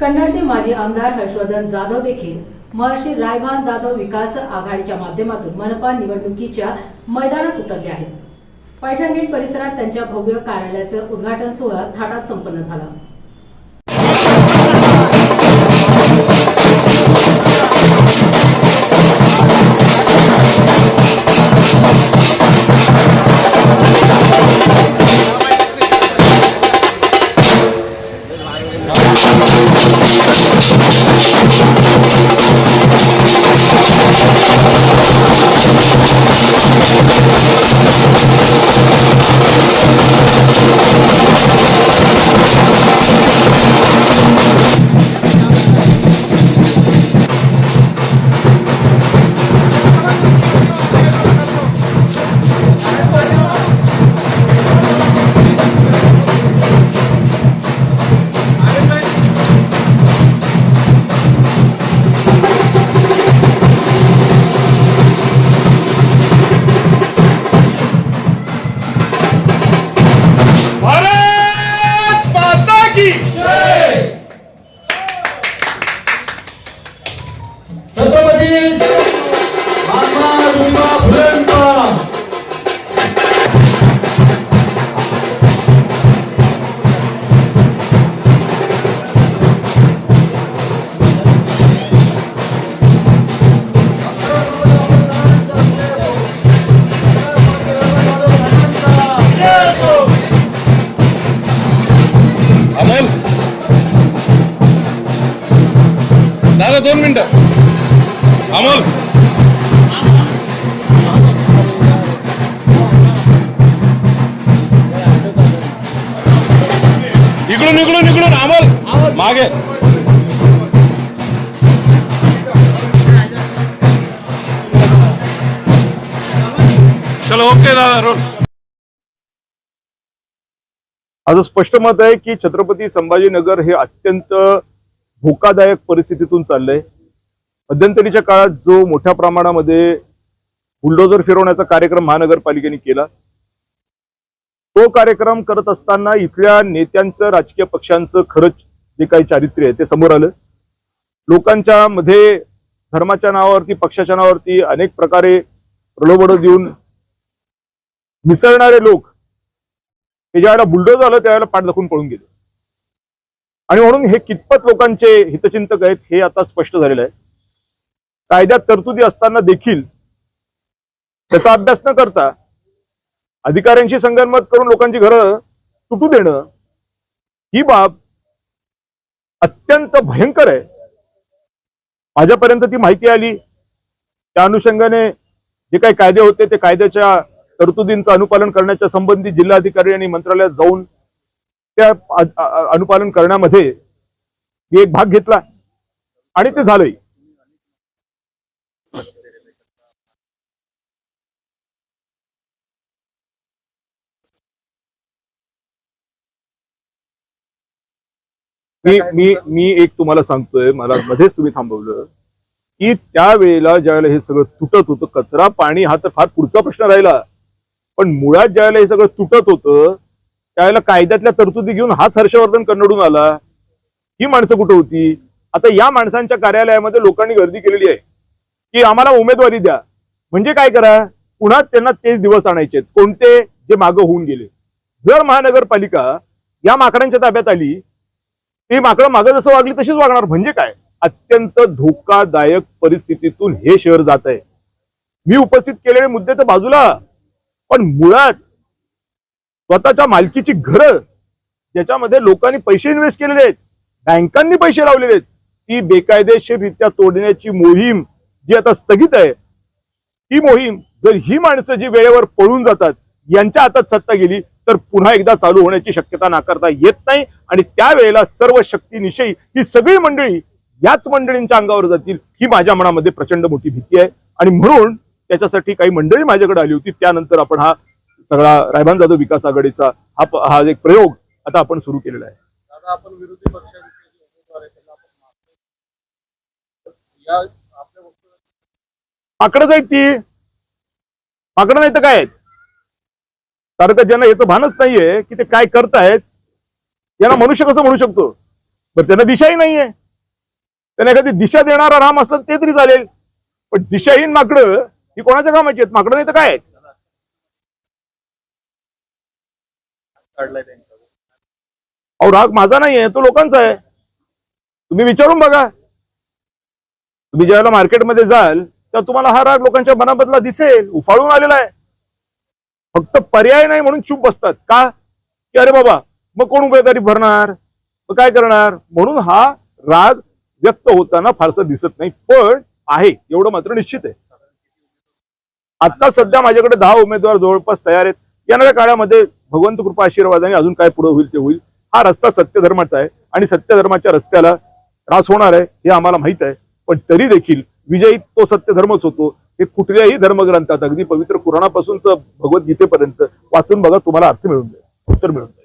कन्नडचे माजी आमदार हर्षवर्धन जाधव देखील महर्षी रायभान जाधव विकास आघाडीच्या माध्यमातून मनपा निवडणुकीच्या मैदानात उतरले आहेत. पैठण गेट परिसरात त्यांच्या भव्य कार्यालयाचं उद्घाटन सोहळा थाटात संपन्न झाला. भारत छत्रपती अमोल इकडून इकडून इकडून अमोल! मागे! चलो ओके दादा रोल माझं स्पष्ट मत आहे की छत्रपती संभाजीनगर हे अत्यंत धोकादायक परिस्थितीतून चाललंय. मध्यंतरीच्या काळात जो मोठ्या प्रमाणामध्ये बुलडोजर फिरवण्याचा कार्यक्रम महानगरपालिकेने केला तो कार्यक्रम करत असताना इथल्या नेत्यांचं राजकीय पक्षांचं खरंच जे काही चारित्र्य आहे ते समोर आलं. लोकांच्या मध्ये धर्माच्या नावावरती पक्षाच्या नावावरती अनेक प्रकारे प्रलोभन देऊन मिसळणारे लोक हे ज्यावेळेला बुलडोज आलं त्यावेळेला पाठ दाखवून पळून गेले. आणि म्हणून हे कितपत लोकांचे हितचिंतक आहेत हे आता स्पष्ट झालेलं आहे. कायद्यात तरतुदी असताना देखील त्याचा अभ्यास न करता अधिकाऱ्यांशी संगनमत करून लोकांची घरं तुटू देणं ही बाब अत्यंत भयंकर आहे. माझ्यापर्यंत ती माहिती आली. त्या अनुषंगाने जे काही कायदे होते ते कायद्याच्या तरतुदींचं अनुपालन करण्याच्या संबंधी जिल्हाधिकारी आणि मंत्रालयात जाऊन त्या अनुपालन करण्यामध्ये मी एक भाग घेतला आणि ते झालंय मी मी मी एक तुम्हाला सांगतोय मला मध्येच तुम्ही थांबवलं की त्यावेळेला ज्यावेळेला हे सगळं तुटत होतं कचरा पाणी हा तर फार पुढचा प्रश्न राहिला. पण मुळात ज्यावेळेला हे सगळं तुटत होतं त्यावेळेला कायद्यातल्या तरतुदी घेऊन हाच हर्षवर्धन कन्नडून आला. ही माणसं कुठं होती? आता या माणसांच्या कार्यालयामध्ये लोकांनी गर्दी केलेली आहे. की आम्हाला उमेदवारी द्या. म्हणजे काय करा? पुन्हा त्यांना तेच दिवस आणायचे कोणते? जे मागं होऊन गेले. जर महानगरपालिका या माकडांच्या ताब्यात आली ती माकडं मागं जसं वागली तशीच वागणार. म्हणजे काय? अत्यंत धोकादायक परिस्थितीतून हे शहर जात आहे मी उपस्थित केलेले मुद्दे तर बाजूला. पण मुळात स्वतःच्या मालकीची घरं ज्याच्यामध्ये लोकांनी पैसे इन्व्हेस्ट केलेले आहेत बँकांनी पैसे लावलेले आहेत ती बेकायदेशीररित्या तोडण्याची मोहीम जी आता स्थगित आहे ती मोहीम जर ही माणसं जी वेळेवर पळून जातात यांच्या हातात सत्ता गेली तर पुन्हा एकदा चालू होण्याची शक्यता नाकारता येत नाही. आणि त्यावेळेला सर्व शक्तीनिशयी ही सगळी मंडळी याच मंडळींच्या अंगावर जातील ही माझ्या मनामध्ये प्रचंड मोठी भीती आहे. आणि म्हणून त्याच्यासाठी काही मंडळी माझ्याकडे आली होती. त्यानंतर आपण हा सगळा रायबान जाधव विकास आघाडीचा हा हा एक प्रयोग आता आपण सुरू केलेला आहे. आपण विरोधी पक्षाविषयी माकडंच आहेत ती. माकडं नाही तर काय आहेत? कारण का ज्यांना याचं भानच नाहीये की ते काय करतायत. यांना मनुष्य कसं म्हणू शकतो? बरं त्यांना दिशाही नाहीये. त्यांना एखादी दिशा देणारा राम असला ते तरी चालेल. पण दिशाहीन माकडं ही कोणाच्या कामाची आहेत? माकडं नाही तर काय आहेत? अहो राग माझा नाहीये तो लोकांचा आहे. तुम्ही विचारून बघा. तुम्ही ज्यावेळेला मार्केटमध्ये जाल तेव्हा तुम्हाला हा राग लोकांच्या मनाबदला दिसेल उफाळून आलेला आहे. फक्त पर्याय नाही म्हणून चूप बसतात. का? की अरे बाबा मग कोण उमेदवारी भरणार? मग काय करणार? म्हणून हा राग व्यक्त होताना फारसा दिसत नाही पण आहे. एवढं मात्र निश्चित आहे. आता सध्या माझ्याकडे दहा उमेदवार जवळपास तयार आहेत. येणाऱ्या काळामध्ये भगवंत कृपा आशीर्वादाने अजून काय पुढे होईल ते होईल. हा रस्ता सत्यधर्माचा आहे आणि सत्यधर्माच्या रस्त्याला त्रास होणार आहे हे आम्हाला माहीत आहे. पण तरी देखील विजयी तो सत्यधर्मच होतो. हे कुठल्याही धर्मग्रंथात अगदी पवित्र पुराणापासून तर भगवद्गीतेपर्यंत वाचून बघा तुम्हाला अर्थ मिळून जाईल. उत्तर मिळून जाईल.